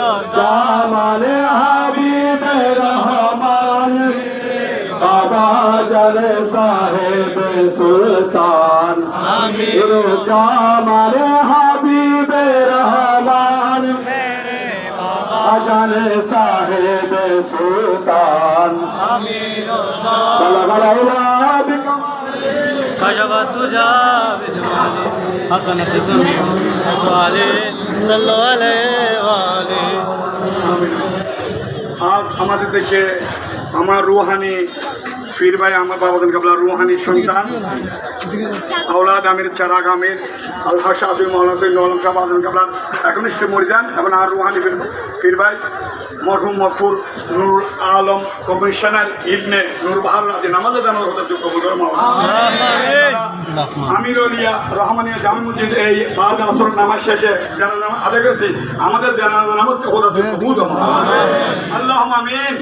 জামানে হাবিব রহমান বাবা জানে সাহেব সুলতান জামানে হাবিব রহমান জানে সাহেব সুলতান বলা বলা ইলা বিকম كشف الدجى بجماله حسن حسن أسواله صلوا عليه আজ আমাদের দেশে আমার রুহানি পীর ভাই আমার বাবাদের কাবলা রুহানি সন্তান আওলাদ আমির চারাগ আমির আল্লাহ শাহি মৌলানা সৈয়দ নলম শাহ বাদন কাবলার একনিষ্ঠ মরিদান এবং আর রুহানি পীর পীর ভাই মরহুম মকফুর নূর আলম কমিশনার ইবনে নূর বাহার রাজি নামাজে জানার কথা যোগ্য কবুল করে মাওলানা আমির অলিয়া রহমানিয়া জামি মসজিদ এই বাদ আসর নামাজ শেষে জানাজা আদায় করেছি আমাদের জানাজা নামাজকে খোদা তুমি কবুল করো আল্লাহ আমিন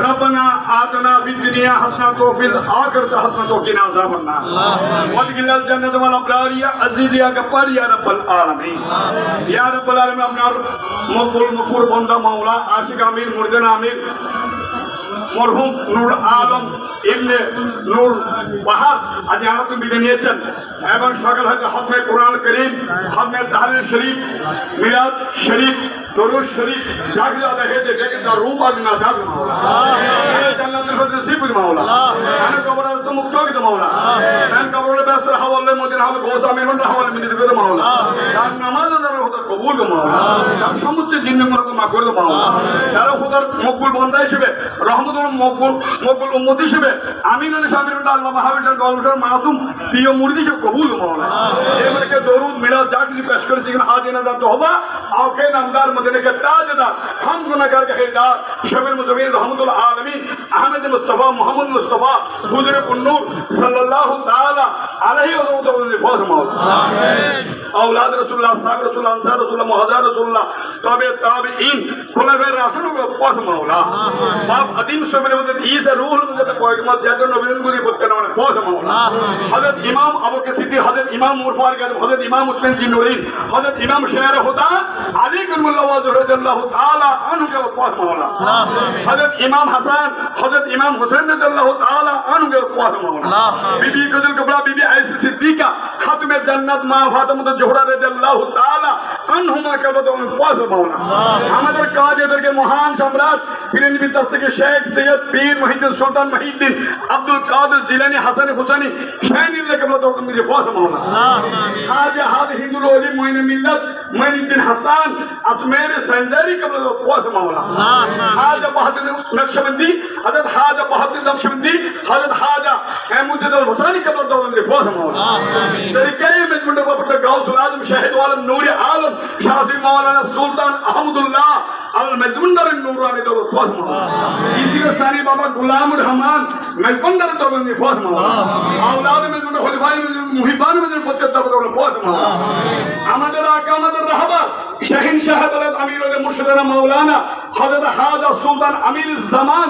ربنا آتنا في الدنيا حسنة وفي الآخرة حسنة وقنا عذاب النار وادخلنا الجنة والأبرار يا عزيز يا غفار يا رب العالمين يا رب العالمين আপনার মকবুল মকবুল বন্দা মাওলা আশিক আমির মুরদান আমির মরহুম নূর আলম ইবনে নূর বাহার আজ আমরা তো বিদায় নিয়েছেন এবং সকাল হয়তো হতমে কোরআন করিম হতমে তাহরির শরীফ মিলাদ শরীফ দরুদ শরীফ জাগির আদা হয়েছে দেখে তার রূপ আজ না থাকবে মাওলা জান্নাতের মধ্যে নসিবুল মাওলা। আমি কবর তো মুক্ত হইতে মাওলা আমি কবরে ব্যস্ত হাওয়ালে মদিন হাওয়ালে গোস আমির মন্ডল হাওয়ালে মিনিট করে মাওলা। তার নামাজ আদার হতো কবুল মাওলা। তার সমস্ত জিন্ন মাফ করে মাওলা। তারা খুদার মকবুল বন্দা হিসেবে রহমতুল মকবুল মকবুল উম্মত হিসেবে আল্লাহ গলমশর মাসুম প্রিয় মুরিদ হিসেবে কবুল মাওলা। এবারে দরুদ মিলাদ যা কিছু পেশ করেছি আওকে নামদার মদিনে কে তাজদার हम गुनाहगार के खरीदार शबीर मुजमिन रहमतुल आलमीन अहमद मुस्तफा मोहम्मद मुस्तफा गुजर कुन्नूर सल्लल्लाहु ताला अलैहि वसल्लम फौज मौला औलाद रसूलुल्लाह साहब रसूलुल्लाह अंसार रसूलुल्लाह मुहज्जर रसूलुल्लाह तबे ताबईन खुलाफे राशिदों को फौज मौला बाप अदीम शबीर मुजमिन ईसा रूहुल मुजमिन पैगंबर जाकर नबीन गुली बुत करने वाले फौज मौला हजरत इमाम अबू ইমাম মুরফারকার হজরত ইমাম হোসেন জি নুরিন হজরত ইমাম শের হুদা আলী কুরবুল্লাহ রাদিয়াল্লাহু তাআলা আনহু উপহাস মাওলা। হজরত ইমাম হাসান হজরত ইমাম হোসেন রাদিয়াল্লাহু তাআলা আনহু উপহাস মাওলা। বিবি কুদুল কুবরা বিবি আয়েশা সিদ্দিকা খাতুমে জান্নাত মা ফাতিমা জোহরা রাদিয়াল্লাহু তাআলা আনহুমা কাবলাত ফজ মাওলা আমাদের কাজ এদেরকে মহান সম্রাট পীরনবী দাস থেকে শেখ সৈয়দ পীর মহিউদ্দিন সুলতান মহিউদ্দিন আব্দুল কাদের জিলানী হাসান হুসাইনি শাহিনুল্লাহ কাবলাত ফজ মাওলা হাজে হাজ হিন্দুল ওলি মঈন মিল্লাত মঈনুদ্দিন হাসান আসমের সঞ্জারি কাবলাত ফজ মাওলা হাজা বাহাদুর নকশবন্দি হযরত হাজা বাহাদুর নকশবন্দি হযরত হাজা মুজাদ্দিদ আল হুসাইনি কাবলাত ফজ মাওলা তরিকায়ে মেজমুন্ড গাউসুল আজম শাহিদ আলম নূর আলম শাহি মাওলানা সুলতান আহমদুল্লাহ আল মেজমুন্দার নূরানি দর ফাহমা ইসির সানি বাবা গুলাম রহমান মেজমুন্দার দর নি ফাহমা আওলাদ মেজমুন্দার খলিফাই মুহিবান মেজমুন্দার পত্তাব দর ফাহমা আমাদের আকা আমাদের রাহবার শাহিন শাহাদাত আমিরুল মুর্শিদানা মাওলানা হযরত হাজা সুলতান আমির জামান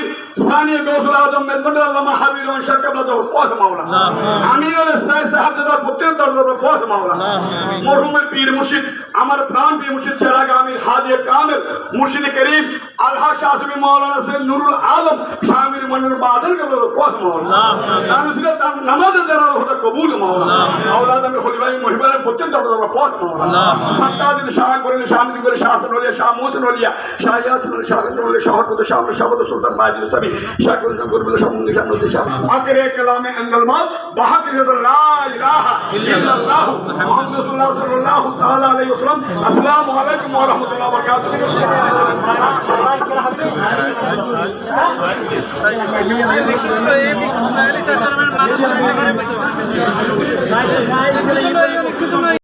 আমির সানিয়া গৌসুল আজম মেজমুন্ড আল্লামা হাবিব রহমান শাহ কাবলা তো পথ মাওলা। আমি ওদের সাহেব সাহেব দরবার পথ মাওলা। মরহুমের পীর মুর্শিদ আমার প্রাণ পীর মুর্শিদ চেরাগ আমির হাদিয়ে কামেল মুর্শিদ করিম আল্লাহ শাহসবি মাওলানা সৈয়দ নুরুল আলম শামির মনির বাদল কাবলা তো পথ মাওলা তার নামাজে যারা হতে কবুল মাওলা আওলাদ আমি খলিফাই মহিবানের প্রত্যেক দরবার পথ মাওলা সাত্তাদিন শাহ করেন শামিল করে শাহ হাসান শাহ মুহসিন ওলিয়া শাহ ইয়াসিন ওলিয়া শাহ হাসান ওলিয়া শাহ হরকত শাহ আহমদ সুলতান বাজিল সাবি শাহ করেন গুরবুল শাহ মুন্দি শাহ নদী শাহ আখরে কালামে আন্নাল মাল বাহাকিয়াত লা ইলাহা ইল্লাল্লাহ। মুহাম্মদ সাল্লাল্লাহু তাআলা আলাইহি ওয়াসাল্লাম আসসালামু আলাইকুম ওয়া রাহমাতুল্লাহি ওয়া বারাকাতুহু। মানুষ